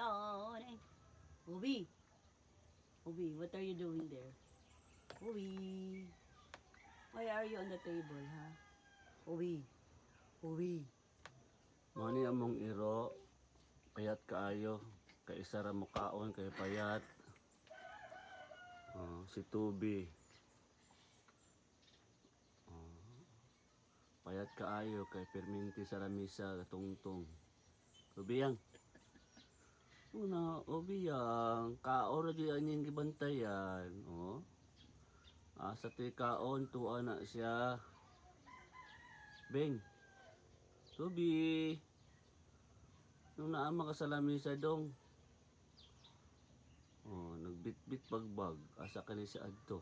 yawning. Ubi. Ubi, what are you doing there? Ubi. Why are you on the table, ha? Ubi. Ubi. Mani among iro, payat kaayo, kay isa ra mo kaon kay payat. Oh, si Tubi. Oh, payat kaayo kay perminti sa ramisa katungtong. Ubiyang. Una, ubiyang, kaon ra di anyang gibantayan, oh. Asa ti kaon tuwa na siya. Beng. Tubi. Nung naama ka sa lamisa dong. Oh, nagbit-bit bagbag. Asa ka ni si Adto.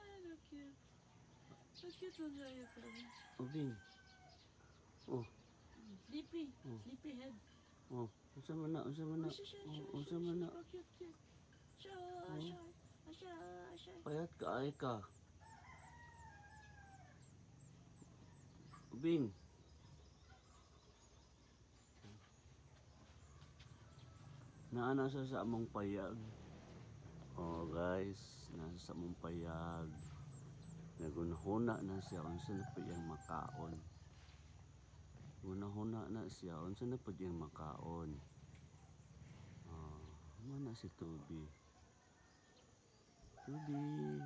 Ay, so cute. So cute mo sa'yo, Tommy. Ubing. Oh, Sleepy. Sleepy head. oh. Unsa man na, unsa man na. Oh, Oh, unsa man na. Oh. Ah. Payat ka ay ka. Ubing. Naana sa sa among payag. Oh guys, nasa sa among payag. Nagunahuna na siya unsa na pa iyang makaon. Gunahuna na siya unsa na pa iyang makaon. Oh, mana si Tubi. Tubi.